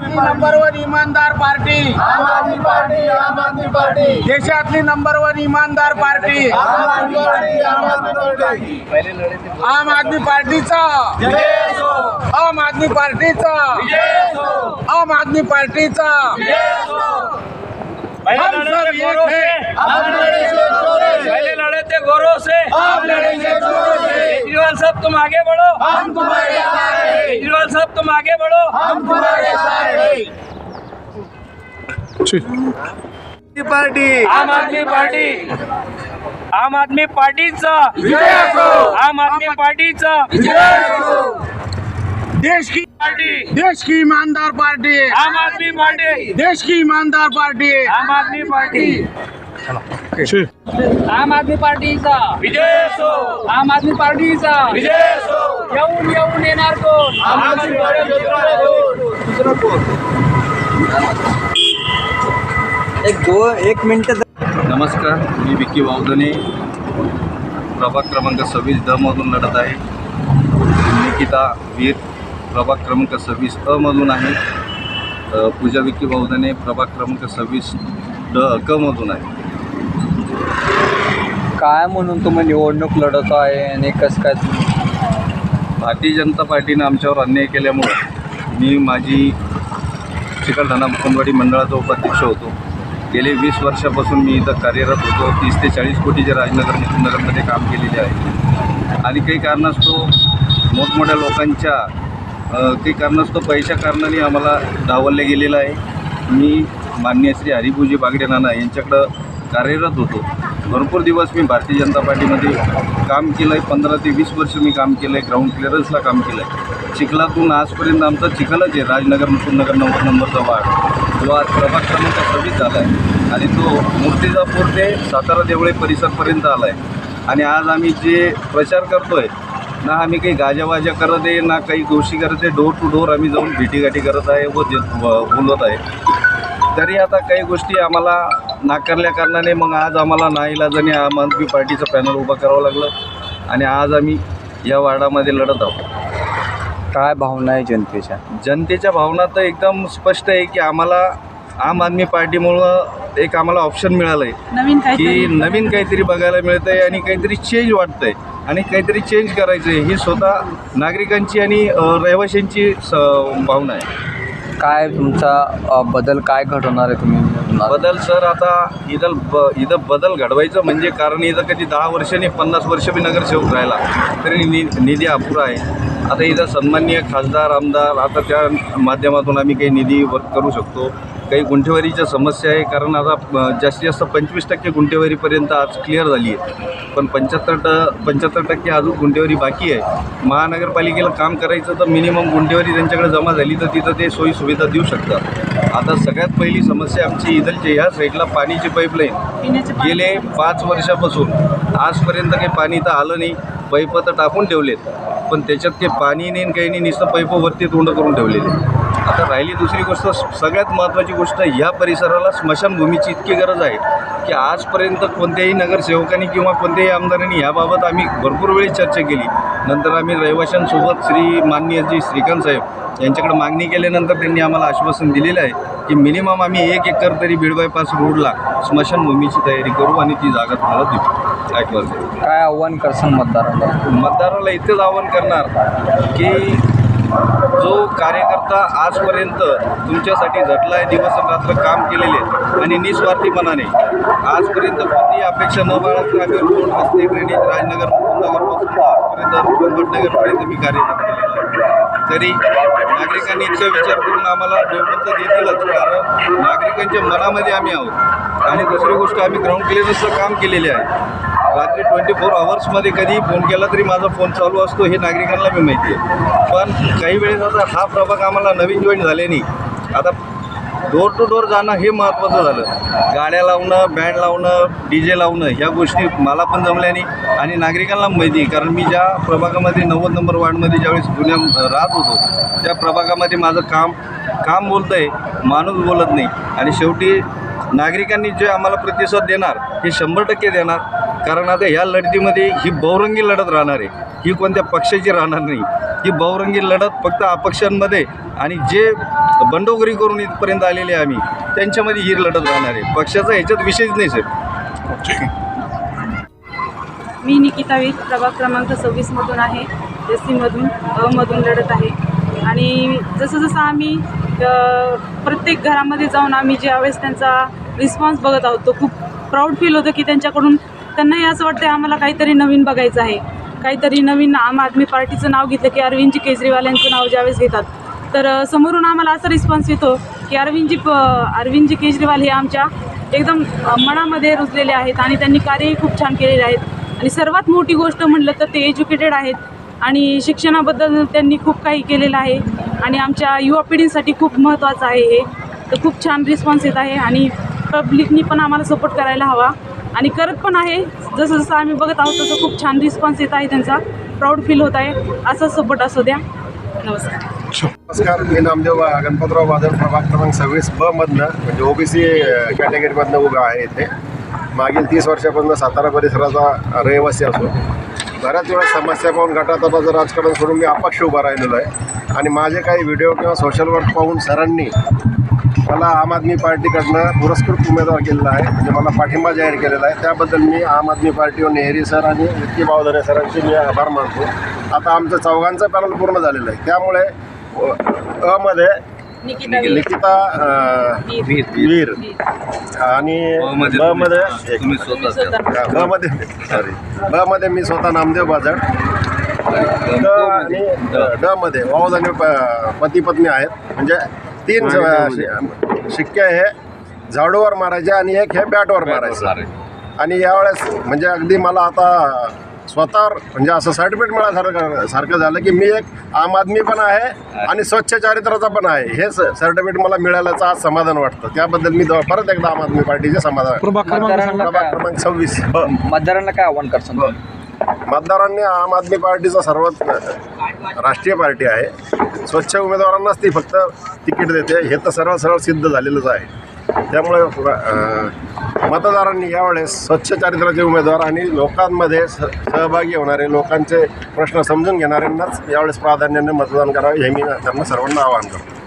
Number one इमानदार party. Aam Aadmi Party Aam Aadmi Party. देशातली number one इमानदार party. Aam Aadmi party Aam Aadmi party. Aam आदमी पार्टीचा. आम आदमी पार्टीचा. आम आदमी पार्टीचा. हम सब एक हैं। हम लड़ेंगे जोरे से। पहले लड़े थे गोरों से। हम लड़ेंगे जोरे से। केजरीवाल साहब तुम आगे बढ़ो। हम तुम्हारे साथ हैं। केजरीवाल साहब तुम आगे बढ़ो। हम तुम्हारे साथ हैं। पार्टी। आम आदमी पार्टी। आम आदमी पार्टीचा। विजय असो। आम आदमी पार्टीचा। देश की पार्टी। देश की ईमानदार पार्टी। है आम आदमी पार्टी। देश की ईमानदार पार्टी। है आम आदमी पार्टी। आम आदमी पार्टीचा। विजय असो आम आदमी पार्टीचा। विजय असो येऊन येऊन येणार कोण? आम आदमी पार्टी दुसरा कोण? एक दो एक मिनिट नमस्कार मी विक्की वावदने. प्रभाग क्रमांक सव्वीस दमधून लढत आहे. निकिता वीर प्रभाग क्रमांक सव्वीस अमधून आहे. अ, पूजा विक्की वावदने प्रभाग क्रमांक सव्वीस ड कमधून आहे. काय म्हणून तुम्ही निवडणूक लढत आहे आणि कसं काय भारतीय जनता पार्टीनं आमच्यावर अन्याय केल्यामुळं मी माझी चिकलठाणा मुकुंदवाडी मंडळाचा उपाध्यक्ष होतो. गेले वीस वर्षापासून मी इथं कार्यरत होतो. तीस ते चाळीस कोटीचे राजनगर मुकुंदनगरमध्ये काम केलेले आहे. आणि काही कारणास्तव मोठमोठ्या लोकांच्या अ, काही कारणास्तव पैशा कारणाने आम्हाला डावलले गेलेलं आहे. मी माननीय श्री हरिभूजी बागडे नाना यांच्याकडं कार्यरत होतो. भरपूर दिवस मी भारतीय जनता पार्टीमध्ये काम केलं आहे पंधरा ते वीस वर्ष मी काम केलं आहे ग्राउंड क्लिअरन्सला काम केलं आहे चिखलातून आजपर्यंत आमचा चिखलच आहे. राजनगर मुकुंदनगर नव्वद नंबरचा वार्ड जो आज प्रभाग क्रमांक सव्वीस झाला आहे आणि तो मूर्तिजापूर ते सातारा देवळे परिसरपर्यंत आला आहे आणि आज आम्ही जे प्रचार करतो आहे ना आम्ही काही गाजावाजा करत आहे ना काही गोष्टी करत आहे. डोर टू डोर आम्ही जाऊन भेटीगाठी करत आहे व बोलत आहे. तरी आता काही गोष्टी आम्हाला नाकारल्या कारणाने मग आज आम्हाला नाईलाजाने आम आदमी पार्टीचं पॅनल उभं करावं लागलं आणि आज आम्ही या वार्डामध्ये लढत आहोत. काय भावना आहे जनतेच्या? जनतेच्या भावना तर एकदम स्पष्ट आहे की आम्हाला आम आदमी पार्टीमुळं एक आम्हाला ऑप्शन मिळालं आहे नवीन की नवीन काहीतरी बघायला मिळतं आहे आणि काहीतरी चेंज वाटतं आहे आणि काहीतरी चेंज करायचं आहे ही स्वतः नागरिकांची आणि रहिवाशांची स भावना आहे. काय तुमचा अ, बदल काय घडवणार आहे तुम्ही? बदल सर आता इथं ब इथं बदल घडवायचं म्हणजे कारण इथं कधी दहा वर्षांनी पन्नास वर्ष बी नगरसेवक राहिला तरी नि निधी अपुरा आहे. आता इथं सन्माननीय खासदार आमदार आता त्या माध्यमातून आम्ही काही निधी वर्क करू शकतो. काही गुंठेवारीच्या समस्या आहे. कारण आता जास्तीत जास्त पंचवीस टक्के गुंठेवारीपर्यंत आज क्लिअर झाली आहे. पण पंच्याहत्तर ट पंच्याहत्तर टक्के अजून गुंठेवारी बाकी आहे. महानगरपालिकेला काम करायचं तर मिनिमम गुंठेवारी त्यांच्याकडे जमा झाली तर तिथं ते सोयी सुविधा देऊ शकतात. आता सगळ्यात पहिली समस्या आमची इथलची. ह्या साईडला पाणीची पाईपलाईन गेले पाच वर्षापासून. आजपर्यंत काही पाणी तर आलं नाही. पैप तर टाकून ठेवलेत पण त्याच्यात काही पाणी नाही काही नाही नुसतं पैप वरती तोंड करून ठेवलेले. आता राहिली दुसरी गोष्ट सगळ्यात महत्त्वाची गोष्ट ह्या परिसराला स्मशानभूमीची इतकी गरज आहे की आजपर्यंत कोणत्याही नगरसेवकांनी किंवा कोणत्याही आमदारांनी याबाबत आम्ही भरपूर वेळी चर्चा केली. नंतर आम्ही रहिवाशांसोबत श्री माननीय जी श्रीकांत साहेब यांच्याकडे मागणी केल्यानंतर त्यांनी आम्हाला आश्वासन दिलेलं आहे की मिनिमम आम्ही एक एकर तरी बीड बायपास रोडला स्मशानभूमीची तयारी करू आणि ती जागा तुम्हाला देऊ. काय आव्हान करसान मतदारांना मतदाराला इतकंच आवाहन करणार की जो कार्यकर्ता आजपर्यंत तुमच्यासाठी झटला आहे दिवस रात्र काम केलेले आणि निस्वार्थीपणाने आजपर्यंत कोणतीही अपेक्षा न बाळगता आम्ही रोड रस्ते ड्रेनेज राजनगर मुकुंदनगरपासून आजपर्यंत गंगटनगरपर्यंत मी कार्यरत केलेलं आहे. तरी नागरिकांनी इतका विचार करून आम्हाला निवडून तर देतीलच कारण नागरिकांच्या मनामध्ये आम्ही आहोत. आणि दुसरी गोष्ट आम्ही ग्राउंड क्लिअरन्सचं काम केलेले आहे. रात्री ट्वेंटी फोर आवर्समध्ये कधी फोन केला तरी माझा फोन चालू असतो हे नागरिकांना मी माहिती आहे. पण काही वेळेस आता हा प्रभाग आम्हाला नवीन जॉईन झाल्याने आता डोर टू डोर जाणं हे महत्त्वाचं झालं. गाड्या लावणं बँड लावणं डी जे लावणं ह्या गोष्टी मला पण जमल्या नाही आणि नागरिकांना माहिती आहे. कारण मी ज्या प्रभागामध्ये नव्वद नंबर वार्डमध्ये ज्यावेळेस जुन्या राहत होतो त्या प्रभागामध्ये माझं काम काम बोलतं आहे माणूस बोलत नाही. आणि शेवटी नागरिकांनी जे आम्हाला प्रतिसाद देणार हे शंभर टक्के देणार. कारण आता ह्या लढतीमध्ये ही बहुरंगी लढत राहणार आहे. ही कोणत्या पक्षाची राहणार नाही. ही बहुरंगी लढत फक्त अपक्षांमध्ये आणि जे बंडोगरी करून इथपर्यंत आलेले आम्ही त्यांच्यामध्ये ही लढत राहणार आहे. पक्षाचा ह्याच्यात विषयच नाही सर मी निकिता वीर प्रभाग क्रमांक सव्वीसमधून आहे एस सीमधून अमधून लढत आहे. आणि जसं जसं आम्ही प्रत्येक घरामध्ये जाऊन आम्ही ज्यावेळेस त्यांचा रिस्पॉन्स बघत आहोत तो खूप प्राऊड फील होतं की त्यांच्याकडून त्यांनाही असं वाटतं आम्हाला काहीतरी नवीन बघायचं आहे. काहीतरी नवीन आम आदमी पार्टीचं नाव घेतलं की अरविंदजी केजरीवाल यांचं नाव ज्यावेळेस घेतात. तर समोरून आम्हाला असा रिस्पॉन्स येतो की अरविंदजी प अरविंदजी केजरीवाल हे आमच्या एकदम मनामध्ये रुजलेले आहेत आणि त्यांनी कार्यही खूप छान केलेले आहेत. आणि सर्वात मोठी गोष्ट म्हटलं तर ते एज्युकेटेड आहेत आणि शिक्षणाबद्दल त्यांनी खूप काही केलेलं आहे. आणि आमच्या युवा पिढींसाठी खूप महत्त्वाचं आहे हे. तर खूप छान रिस्पॉन्स येत आहे आणि पब्लिकनी पण आम्हाला सपोर्ट करायला हवा. आणि करत पण आहे. जसं जसं आम्ही बघत आहोत तसं खूप छान रिस्पॉन्स येत आहे त्यांचा. प्राऊड फील होत आहे. असा सपोर्ट असू द्या. नमस्कार. नमस्कार. मी नामदेव गणपतराव बाजार प्रभाग क्रमांक सव्वीस ब मधनं म्हणजे ओबीसी कॅटेगरीमधनं उभा आहे इथे. मागील तीस वर्षापासून सातारा परिसराचा रहिवासी असो बऱ्याच वेळा समस्या पाहून गटातटाचं राजकारण सोडून मी अपक्ष उभा राहिलेलो आहे. आणि माझे काही व्हिडिओ किंवा सोशल वर्क पाहून सरांनी मला आम आदमी पार्टीकडनं पुरस्कृत उमेदवार केलेला आहे. म्हणजे मला पाठिंबा जाहीर केलेला आहे. त्याबद्दल मी आम आदमी पार्टी व नेहरी सर आणि विक्की बावधरे सरांचे मी आभार मानतो. आता आमचं चौघांचं पॅनल पूर्ण झालेलं आहे. त्यामुळे अ मध्ये निकिता. वीर. आणि मध्ये ब मध्ये सॉरी मध्ये मी स्वतः नामदेव बाजाड. ड आणि ड मध्ये वाऊज आणि पती पत्नी आहेत. म्हणजे तीन शिक्के हे झाडूवर मारायचे आणि एक हे बॅटवर मारायचं. आणि यावेळेस म्हणजे अगदी मला आता स्वतःवर म्हणजे असं सर्टिफिकेट मिळाल्यासारखं सारखं झालं की मी एक आम आदमी पण आहे आणि स्वच्छ चारित्र्याचा पण आहे. हे सर्टिफिकेट मला मिळाल्याचं आज समाधान वाटतं. त्याबद्दल मी द- परत एकदा आम आदमी पार्टीचे समाधान प्रभाग क्रमांक सव्वीस. मतदारांना काय आव्हान करसान मतदारांनी आम आदमी पार्टीचा सर्वात राष्ट्रीय पार्टी आहे. स्वच्छ उमेदवारांनाच ती फक्त तिकीट देते. हे तर सर्व सरळ सिद्ध झालेलंच आहे. त्यामुळे मतदारांनी यावेळेस स्वच्छ चारित्र्याचे उमेदवार आणि लोकांमध्ये स सहभागी होणारे लोकांचे प्रश्न समजून घेणाऱ्यांनाच यावेळेस प्राधान्याने मतदान करावे हे मी त्यांना सर्वांना आवाहन करतो.